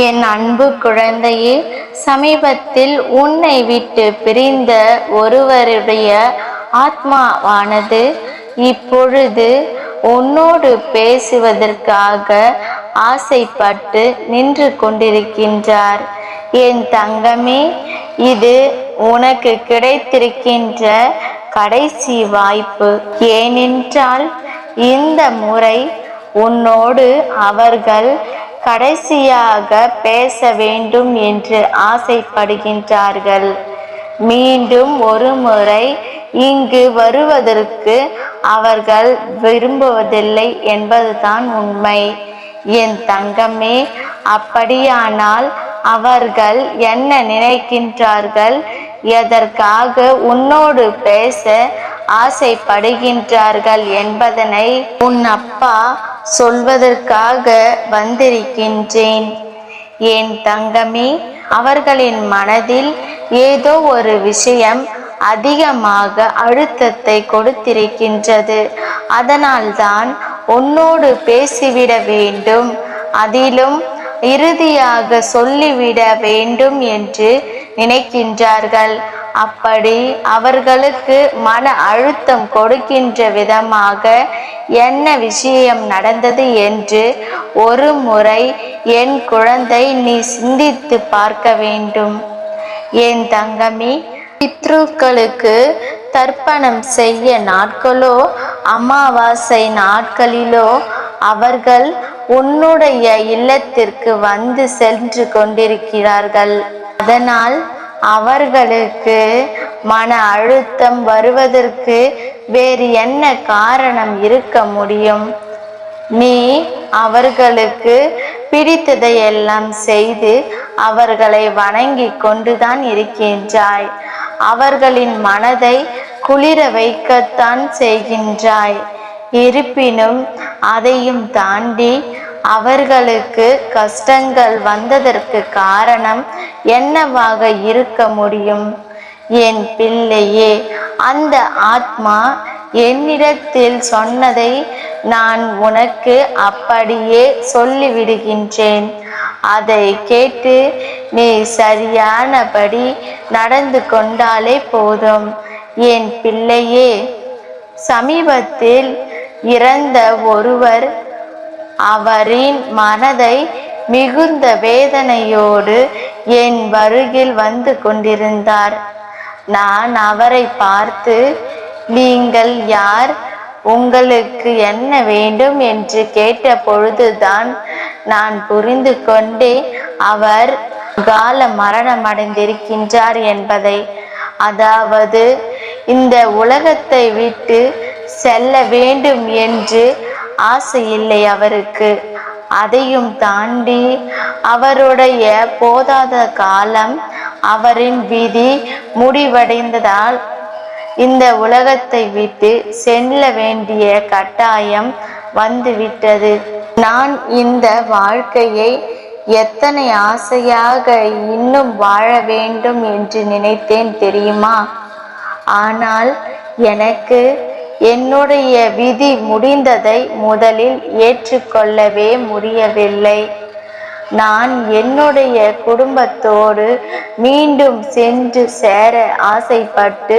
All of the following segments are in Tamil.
என் அன்பு குழந்தையே சமீபத்தில் உன்னை விட்டு பிரிந்த ஒருவருடைய ஆத்மாவானது இப்பொழுது உன்னோடு பேசுவதற்காக ஆசைப்பட்டு நின்று கொண்டிருக்கின்றார். என் தங்கமே இது உனக்கு கிடைத்திருக்கின்ற கடைசி வாய்ப்பு. ஏனென்றால் இந்த முறை உன்னோடு அவர்கள் கடைசியாக பேச வேண்டும் என்று ஆசைப்படுகின்றார்கள். மீண்டும் ஒரு முறை இங்கு வருவதற்கு அவர்கள் விரும்புவதில்லை என்பதுதான் உண்மை. என் தங்கமே அப்படியானால் அவர்கள் என்ன நினைக்கின்றார்கள்? எதற்காக உன்னோடு பேச ஆசைப்படுகின்றார்கள் என்பதனை உன் அப்பா சொல்வதற்காக வந்திருக்கின்றேன். என் தங்கமே அவர்களின் மனதில் ஏதோ ஒரு விஷயம் அதிகமாக அழுத்தத்தை கொடுத்திருக்கின்றது. அதனால்தான் உன்னோடு பேசிவிட வேண்டும். அதிலும் இறுதியாக சொல்லிவிட வேண்டும் என்று நினைக்கின்றார்கள். அப்படி அவர்களுக்கு மன அழுத்தம் கொடுக்கின்ற விதமாக என்ன விஷயம் நடந்தது என்று ஒரு முறை என் குழந்தை நீ சிந்தித்து பார்க்க வேண்டும். என் தங்கமி பித்ருக்களுக்கு தர்ப்பணம் செய்ய நாட்களோ அமாவாசை நாட்களிலோ அவர்கள் உன்னுடைய இல்லத்திற்கு வந்து சென்று கொண்டிருக்கிறார்கள். அதனால் அவர்களுக்கு மன அழுத்தம் வருவதற்கு வேறு என்ன காரணம் இருக்க முடியும்? நீ அவர்களுக்கு பிடித்ததையெல்லாம் செய்து அவர்களை வணங்கி கொண்டுதான் இருக்கின்றாய். அவர்களின் மனதை குளிர வைக்கத்தான் செய்கின்றாய். இருப்பினும் அதையும் தாண்டி அவர்களுக்கு கஷ்டங்கள் வந்ததற்கு காரணம் என்னவாக இருக்க முடியும்? என் பிள்ளையே அந்த ஆத்மா என்னிடத்தில் சொன்னதை நான் உனக்கு அப்படியே சொல்லிவிடுகின்றேன். அதை கேட்டு நீ சரியானபடி நடந்து கொண்டாலே போதும். என் பிள்ளையே சமீபத்தில் இறந்த ஒருவர் அவரின் மனதை மிகுந்த வேதனையோடு என் வருகில் வந்து கொண்டிருந்தார். நான் அவரை பார்த்து நீங்கள் யார்? உங்களுக்கு என்ன வேண்டும்? என்று கேட்ட பொழுதுதான் நான் புரிந்து கொண்டே அவர் கால மரணம் அடைந்திருக்கின்றார் என்பதை. அதாவது இந்த உலகத்தை விட்டு செல்ல வேண்டும் என்று ஆசை இல்லை அவருக்கு. அதையும் தாண்டி அவருடைய போதாத காலம் அவரின் விதி முடிவடைந்ததால் இந்த உலகத்தை விட்டு செல்ல வேண்டிய கட்டாயம் வந்துவிட்டது. நான் இந்த வாழ்க்கையை எத்தனை ஆசையாக இன்னும் வாழ வேண்டும் என்று நினைத்தேன் தெரியுமா? ஆனால் எனக்கு என்னுடைய விதி முடிந்ததை முதலில் ஏற்றுக்கொள்ளவே முடியவில்லை. நான் என்னுடைய குடும்பத்தோடு மீண்டும் சென்று சேர ஆசைப்பட்டு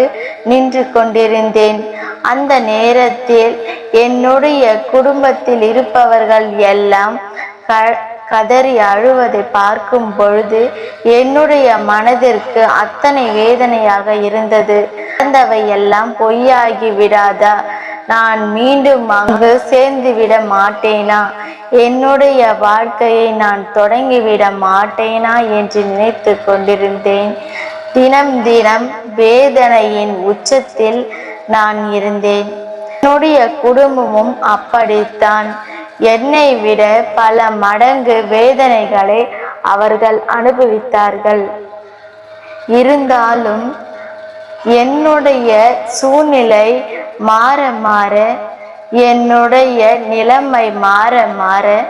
நின்று கொண்டிருந்தேன். அந்த நேரத்தில் என்னுடைய குடும்பத்தில் இருப்பவர்கள் எல்லாம் க கதறி அழுவதை பார்க்கும் பொழுது என்னுடைய மனதிற்கு அத்தனை வேதனையாக இருந்தது. நடந்தவை எல்லாம் பொய்யாகி விடாதா? நான் மீண்டும் அங்கு சேர்ந்து விட மாட்டேனா? என்னுடைய வாழ்க்கையை நான் தொடங்கிவிட மாட்டேனா என்று நினைத்து கொண்டிருந்தேன். தினம் தினம் வேதனையின் உச்சத்தில் நான் இருந்தேன். என்னுடைய குடும்பமும் அப்படித்தான். என்னை விட பல மடங்கு வேதனைகளை அவர்கள் அனுபவித்தார்கள். இருந்தாலும் என்னுடைய சூழ்நிலை மாற மாற என்னுடைய நிலைமை மாற மாற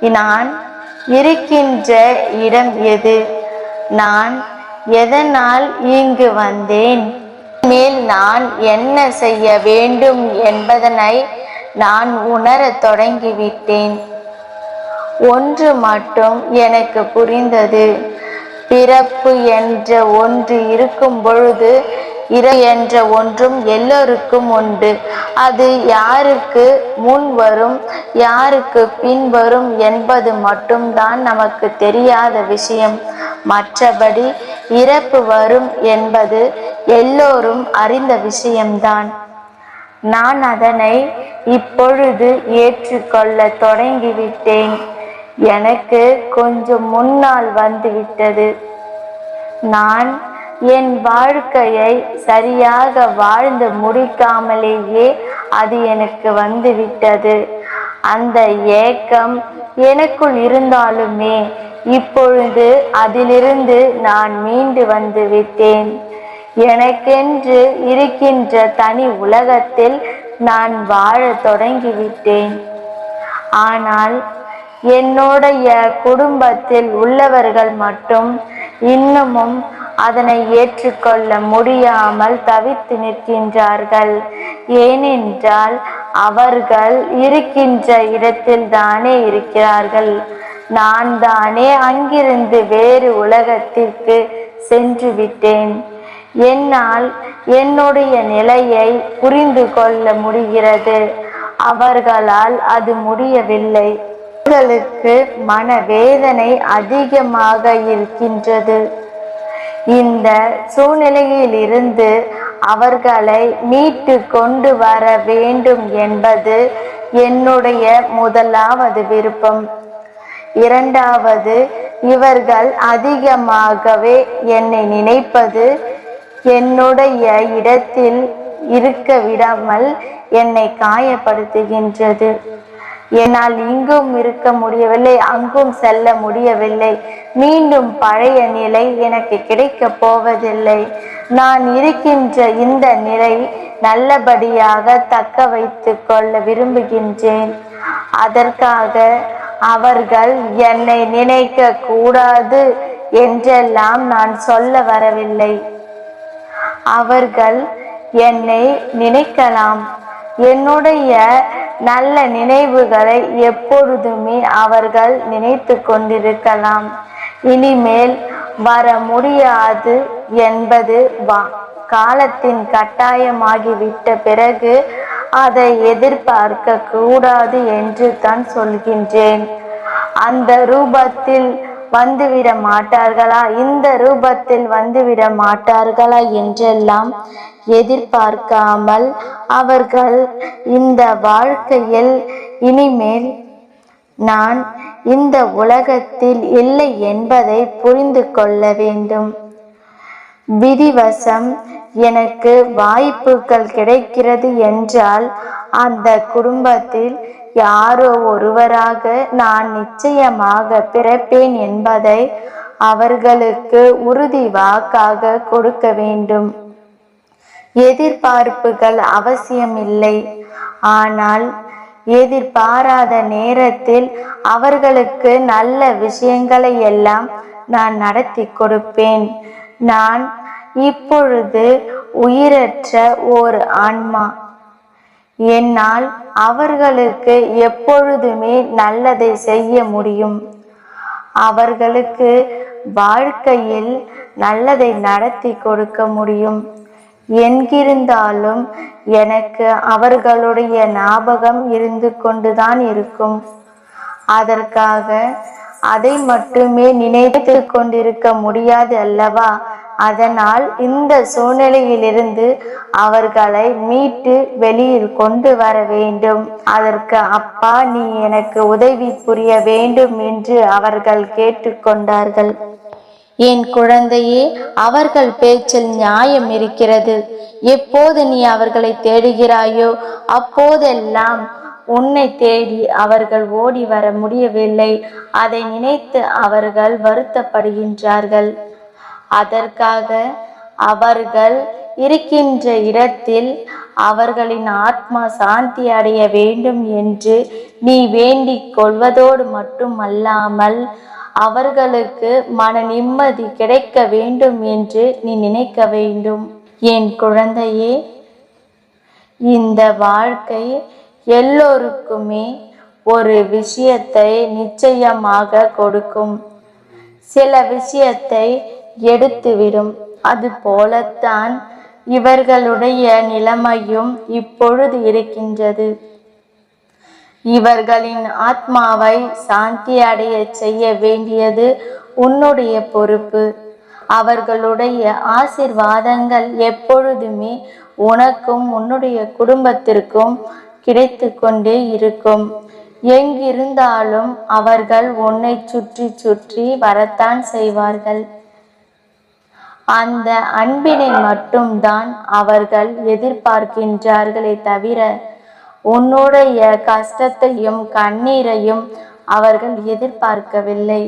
நான் இருக்கின்ற இடம் எது? நான் எதனால் இங்கு வந்தேன்? மேல் நான் என்ன செய்ய வேண்டும் என்பதனை நான் உணரத் தொடங்கிவிட்டேன். ஒன்று மட்டும் எனக்கு புரிந்தது. பிறப்பு என்ற ஒன்று இருக்கும் பொழுது இறை என்ற ஒன்றும் எல்லோருக்கும் உண்டு. அது யாருக்கு முன் வரும் யாருக்கு பின்வரும் என்பது மட்டும்தான் நமக்கு தெரியாத விஷயம். மற்றபடி இறப்பு வரும் என்பது எல்லோரும் அறிந்த விஷயம்தான். நான் அதனை இப்பொழுது ஏற்றுக்கொள்ள தொடங்கிவிட்டேன். எனக்கு கொஞ்சம் முன்னால் வந்துவிட்டது. நான் என் வாழ்க்கையை சரியாக வாழ்ந்து முடிக்காமலேயே அது எனக்கு வந்துவிட்டது. அந்த ஏக்கம் எனக்குள் இருந்தாலுமே இப்பொழுது அதிலிருந்து நான் மீண்டு வந்து விட்டேன். எனக்கென்று இருக்கின்ற தனி உலகத்தில் நான் வாழ தொடங்கிவிட்டேன் ஆனால் என்னுடைய குடும்பத்தில் உள்ளவர்கள் மட்டும் இன்னமும் அதனை ஏற்றுக்கொள்ள முடியாமல் தவித்து நிற்கின்றார்கள். ஏனென்றால் அவர்கள் இருக்கின்ற இடத்தில் தானே இருக்கிறார்கள். நான் தானே அங்கிருந்து வேறு உலகத்திற்கு சென்று விட்டேன். என்னால் என்னுடைய நிலையை புரிந்து கொள்ள முடிகிறது. அவர்களால் அது முடியவில்லை. அவர்களுக்கு மனவேதனை அதிகமாக இருக்கின்றது. இந்த சூழ்நிலையிலிருந்து அவர்களை மீட்டு கொண்டு வர வேண்டும் என்பது என்னுடைய முதலாவது விருப்பம். இரண்டாவது இவர்கள் அதிகமாகவே என்னை நினைப்பது என்னுடைய இடத்தில் இருக்க விடாமல் என்னை காயப்படுத்துகின்றது. என்னால் இங்கும் இருக்க முடியவில்லை அங்கும் செல்ல முடியவில்லை. மீண்டும் பழைய நிலை எனக்கு கிடைக்கப் போவதில்லை. நான் இருக்கின்ற இந்த நிலை நல்லபடியாக தக்க வைத்து கொள்ள விரும்புகின்றேன். அதற்காக அவர்கள் என்னை நினைக்க கூடாது என்றெல்லாம் நான் சொல்ல வரவில்லை. அவர்கள் என்னை நினைக்கலாம். என்னுடைய நல்ல நினைவுகளை எப்பொழுதுமே அவர்கள் நினைத்து கொண்டிருக்கலாம். இனிமேல் வர முடியாது என்பது வா. காலத்தின் கட்டாயமாகிவிட்ட பிறகு அதை எதிர்பார்க்க கூடாது என்று தான் சொல்கின்றேன். அந்த ரூபத்தில் வந்துவிட மாட்டார்களா? இந்த ரூபத்தில் வந்துவிட மாட்டார்களா என்றெல்லாம் எதிர்பார்க்காமல் அவர்கள் இந்த வாழ்க்கையில் இனிமேல் நான் இந்த உலகத்தில் இல்லை என்பதை புரிந்து கொள்ள வேண்டும். விதிவசம் எனக்கு வாய்ப்புகள் கிடைக்கிறது என்றால் அந்த குடும்பத்தில் யாரோ ஒருவராக நான் நிச்சயமாக பிறப்பேன் என்பதை அவர்களுக்கு உறுதி வாக்காக கொடுக்க வேண்டும். எதிர்பார்ப்புகள் அவசியமில்லை. ஆனால் எதிர்பாராத நேரத்தில் அவர்களுக்கு நல்ல விஷயங்களை எல்லாம் நான் நடத்தி கொடுப்பேன். நான் இப்பொழுது உயிரற்ற ஒரு ஆன்மா. என்னால் அவர்களுக்கு எப்பொழுதுமே நல்லதை செய்ய முடியும். அவர்களுக்கு வாழ்க்கையில் நல்லதை நடத்தி கொடுக்க முடியும். என்கிருந்தாலும் எனக்கு அவர்களுடைய ஞாபகம் இருந்து கொண்டுதான் இருக்கும். அதற்காக அதை மட்டுமே நினைத்து கொண்டிருக்க முடியாது அல்லவா? அதனால் இந்த சூழ்நிலையிலிருந்து அவர்களை மீட்டு வெளியில் கொண்டு வர வேண்டும். அதற்கு அப்பா நீ எனக்கு உதவி புரிய வேண்டும் என்று அவர்கள் கேட்டுக்கொண்டார்கள் என் குழந்தையே அவர்கள் பேச்சில் நியாயம் இருக்கிறது. எப்போது நீ அவர்களை தேடுகிறாயோ அப்போதெல்லாம் உன்னை தேடி அவர்கள் ஓடி வர முடியவில்லை. அதை நினைத்து அவர்கள் வருத்தப்படுகின்றார்கள். அதற்காக அவர்கள் இருக்கின்ற இடத்தில் அவர்களின் ஆத்மா சாந்தி அடைய வேண்டும் என்று நீ வேண்டிக் கொள்வதோடு மட்டுமல்லாமல் அவர்களுக்கு மன நிம்மதி கிடைக்க வேண்டும் என்று நீ நினைக்க வேண்டும். என் குழந்தையே இந்த வாழ்க்கை எல்லோருக்குமே ஒரு விஷயத்தை நிச்சயமாக கொடுக்கும். சில விஷயத்தை எடுத்துவிடும். அது போலத்தான் இவர்களுடைய நிலைமையும் இப்பொழுது இருக்கின்றது. இவர்களின் ஆத்மாவை சாந்தி அடைய செய்ய வேண்டியது உன்னுடைய பொறுப்பு. அவர்களுடைய ஆசிர்வாதங்கள் எப்பொழுதுமே உனக்கும் உன்னுடைய குடும்பத்திற்கும் கிடைத்து கொண்டே இருக்கும். எங்கிருந்தாலும் அவர்கள் உன்னை சுற்றி சுற்றி வரத்தான் செய்வார்கள். அந்த அன்பினை மட்டும்தான் அவர்கள் எதிர்பார்க்கின்றார்களே தவிர உன்னுடைய கஷ்டத்தையும் கண்ணீரையும் அவர்கள் எதிர்பார்க்கவில்லை.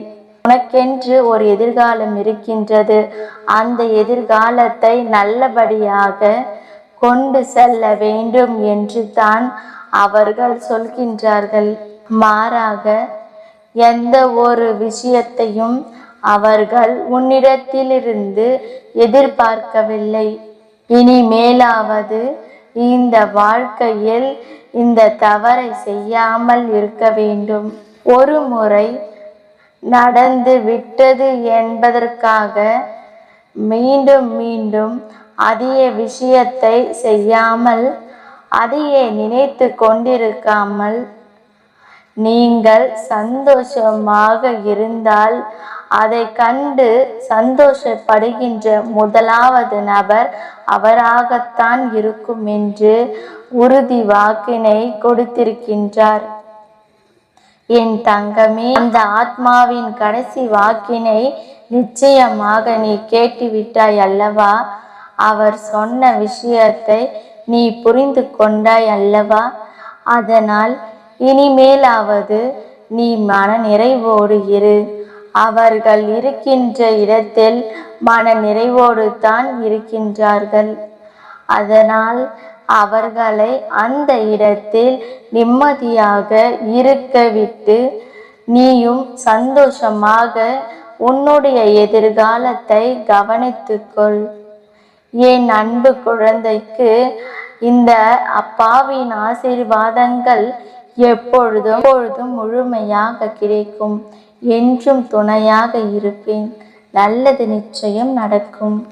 உனக்கென்று ஒரு எதிர்காலம் இருக்கின்றது. அந்த எதிர்காலத்தை நல்லபடியாக கொண்டு செல்ல வேண்டும் என்று தான் அவர்கள் சொல்கின்றார்கள். மாறாக எந்த ஒரு விஷயத்தையும் அவர்கள் உன்னிடத்திலிருந்து எதிர்பார்க்கவில்லை. இனி மேலாவது இந்த வாழ்க்கையில் இந்த தவறை செய்யாமல் இருக்க வேண்டும். ஒரு முறை நடந்து விட்டது என்பதற்காக மீண்டும் மீண்டும் அதே விஷயத்தை செய்யாமல் அதையே நினைத்து கொண்டிருக்காமல் நீங்கள் சந்தோஷமாக இருந்தால் அதை கண்டு சந்தோஷப்படுகின்ற முதலாவது நபர் அவராகத்தான் இருக்கும் என்று உறுதி வாக்கினை கொடுத்திருக்கின்றார். என் தங்கமே அந்த ஆத்மாவின் கடைசி வாக்கினை நிச்சயமாக நீ கேட்டுவிட்டாய் அல்லவா? அவர் சொன்ன விஷயத்தை நீ புரிந்து கொண்டாய் அல்லவா? அதனால் இனிமேலாவது நீ மன நிறைவோடு இரு. அவர்கள் இருக்கின்ற இடத்தில் மன நிறைவோடு தான் இருக்கின்றார்கள். அதனால் அவர்களை அந்த இடத்தில் நிம்மதியாக இருக்க விட்டு நீயும் சந்தோஷமாக உன்னுடைய எதிர்காலத்தை கவனித்துக்கொள். என் அன்பு குழந்தைக்கு இந்த அப்பாவின் ஆசீர்வாதங்கள் எப்பொழுதும் எப்பொழுதும் முழுமையாக கிடைக்கும். என்றும் துணையாக இருப்பேன். நல்லது நிச்சயம் நடக்கும்.